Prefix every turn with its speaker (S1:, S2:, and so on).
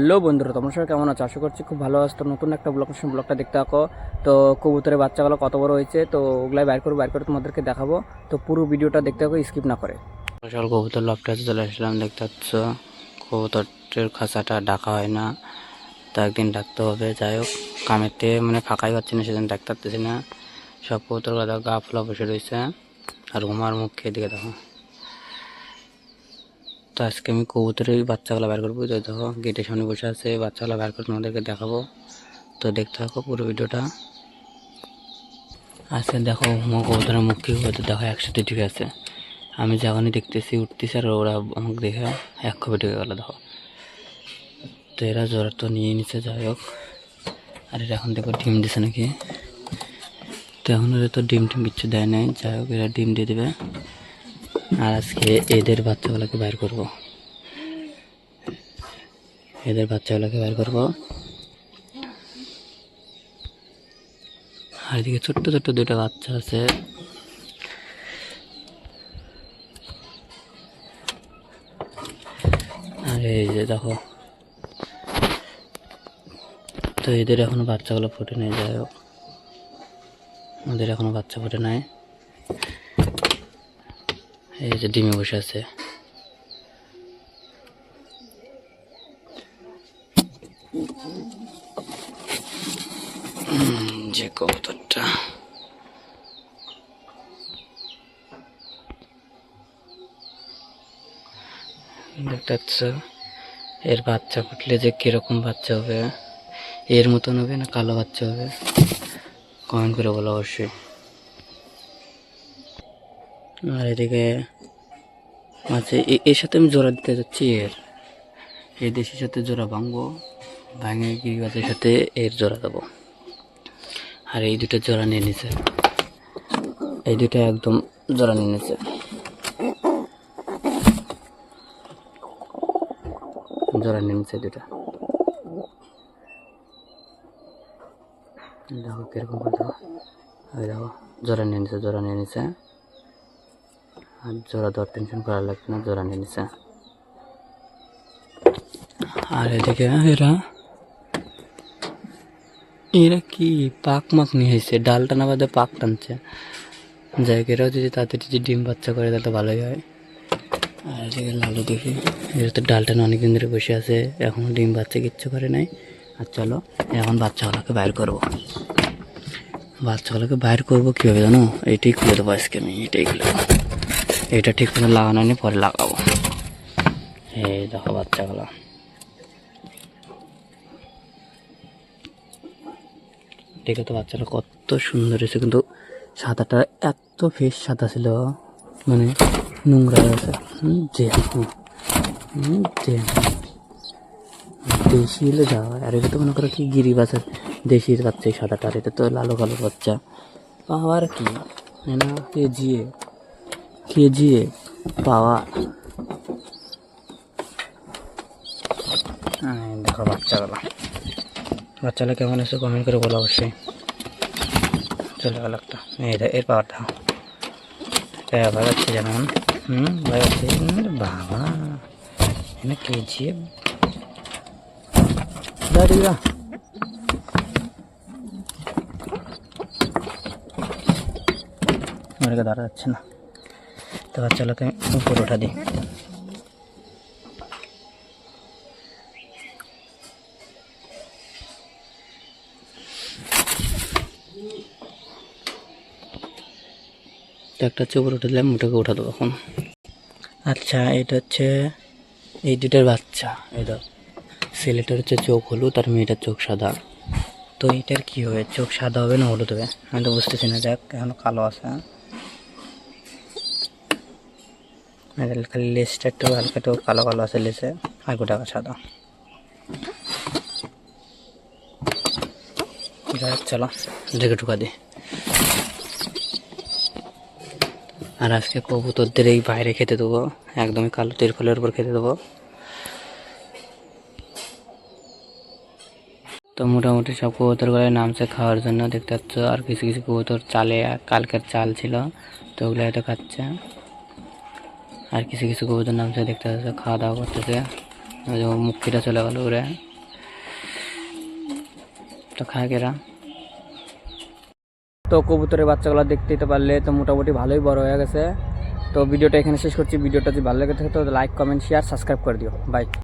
S1: Hello বন্ধুরা, তোমরা সবাই কেমন আছো? আশা করছি খুব ভালো আছো। তো নতুন একটা ব্লগ ব্লগটা দেখতে থাকো। তো কবুতরের বাচ্চাগুলো কত বড় হয়েছে, তো ওগুলাই বাইর করে বাইর করে তোমাদেরকে দেখাবো। তো পুরো ভিডিওটা দেখতে থাকো স্কিপ না করে। সকাল কবুতর লফটে চলে আসলাম, দেখতে পাচ্ছ? কবুতরের খাঁচাটা ডাকা হয় না। তা একদিন ডাকতে হবে, যাই হোক কামেতে মানে ফাঁকাই পাচ্ছি না সেদিন ডাকতে পারতেছি না। সব কবুতরগুলো গা ফুলা বসে রয়েছে। আর ঘুমার মুখ খেয়ে দিকে দেখো। তো আজকে আমি কবুতরের বাচ্চাগুলো বের করব। তো দেখো, গেটের সামনে বসে আছে বাচ্চাগুলো বের করে তোমাদেরকে দেখাবো। তো দেখতে থাকো পুরো ভিডিওটা। আজকে দেখো, মো কবুতরের মুখ কি হয়তো দেখো, একসাথে ঠিক আছে। আমি যখনই দেখতেছি, উঠতেছি আর ওরা আমাকে দেখে এক কপি ঢুকে গেলো, দেখো। তো এরা জ্বর তো নিয়ে নিচ্ছে যাই হোক। আর এরা এখন দেখো ডিম দিছে নাকি? তো এখন ওরা তো ডিম টিম কিচ্ছু দেয় নাই। যাই হোক, এরা ডিম দিয়ে দেবে। আর আজকে এদের বাচ্চাগুলোকে বাইর করব। এদের বাচ্চাগুলোকে বাইর করব। আর এদিকে ছোট্ট ছোট্ট দুটো বাচ্চা আছে। আর এই যে দেখো। তো এদের এখনও বাচ্চাগুলো ফুটে যাই হোক। ওদের এখনও বাচ্চা ফুটে নাই। এই যে ডিমে বসে আছে। যে কবুতরটা। দেখতে পাচ্ছ, এর বাচ্চা ফুটলে যে কীরকম বাচ্চা হবে, এর মতন হবে না কালো বাচ্চা হবে? কমেন্ট করে বলো অবশ্যই। আর এদিকে মাঝে এর সাথে আমি জোড়া দিতে যাচ্ছি, এর। এই দেশের সাথে জোড়া ভাঙবো, ভাঙে গিরিবাজের সাথে এর জোড়া দেবো। আর এই দুটো জোড়া নিয়ে নিছে। এই দুটো একদম জোড়া নিয়ে নিছে। জোড়া নিয়ে নিছে দুটা। দেখো কীরকম দেখো, জোড়া নিয়ে নিছে, জোড়া নিয়ে নিছে। আর জোড়া দেওয়ার টেনশন করা লাগবে না, জোড়া নিয়ে নিছে। আর এদিকে এরা এরা কি পাক মাক নিয়ে এসেছে ডালটা না বাদে পাক টানছে। যাই এরাও যদি তাড়াতাড়ি যদি ডিম বাচ্চা করে, তাহলে ভালোই হয়। আর এদিকে লালু দেখি, এরা তো ডালটা অনেকদিন ধরে বসে আছে, এখনও ডিম বাচ্চা কিচ্ছু করে নাই। আর চলো, এখন বাচ্চাগুলোকে বাইর করব। বাচ্চাগুলোকে বাইর করব কীভাবে জানো? এইটাই খুলে দেবো আজকে আমি, এটাই খুলে দেবো। এটা ঠিক করে লাগানো নেই পরে লাগাবো। এই দেখো বাচ্চাগুলো। দেখে তো বাচ্চাটা কত সুন্দর হয়েছে, কিন্তু সাদাটা এত ফেস সাদা ছিল। মানে নোংরা হয়েছে যে দেশি হলে যা হয় আর এটা তো মনে করো কি গিরি বাচ্চার দেশির বাচ্চা এই সাদাটা। আর এটা তো লালো কালো বাচ্চা আবার কি? না, কে জিয়ে পাওয়া দেখো বাচ্চাগুলো। বাচ্চাগুলো কেমন আছে কমেন্ট করে বলো অবশ্যই। চলে গেল একটা। দেখ এর পাওয়ার দাও এটা ভালো আছে যেমন, হুম আছে বাবা। এনে কেজি দাঁড়িয়ে দাঁড়া যাচ্ছে না। বাচ্চাগুলোকে উপরে ওঠা দিই। তো একটা হচ্ছে উপরে উঠে দিলাম ওটাকে উঠা দেবো এখন। আচ্ছা এটা হচ্ছে এই দুটার বাচ্চা এটা ছেলেটার হচ্ছে চোখ হলুদ আর মেয়েটার চোখ সাদা। তো এটার কি হবে? চোখ সাদা হবে না হলুদ হবে? আমি তো বুঝতেছি না যাক এখনও কালো আছে হ্যাঁ? আর খালি লেসটা একটু হালকা একটু কালো কালো আছে লেসে আর গোটা সাদা। যাই হোক, চলো ঢেকে দিই আর আজকে কবুতরদের এই বাইরে খেতে দেবো একদমই কালো তিরফলের উপর খেতে দেবো। তো মোটামুটি সব কবুতরগুলো নামছে খাওয়ার জন্য দেখতে পাচ্ছ আর কিছু কিছু কবুতর চালে কালকের চাল ছিল তো ওগুলো হয়তো খাচ্ছে। আর কিছু কিছু কবুতর নামছে দেখতে পাচ্ছে খাওয়া দাওয়া করতেছে মুক্তিটা চলে গেল ওরা।
S2: তো খায় এরা তো কবুতরের বাচ্চাগুলো দেখতেই তো পারলে তো মোটামুটি ভালোই বড় হয়ে গেছে। তো ভিডিওটা এখানে শেষ করছি। ভিডিওটা যদি ভালো লেগে থাকে তো লাইক, কমেন্ট শেয়ার সাবস্ক্রাইব করে দিও। বাই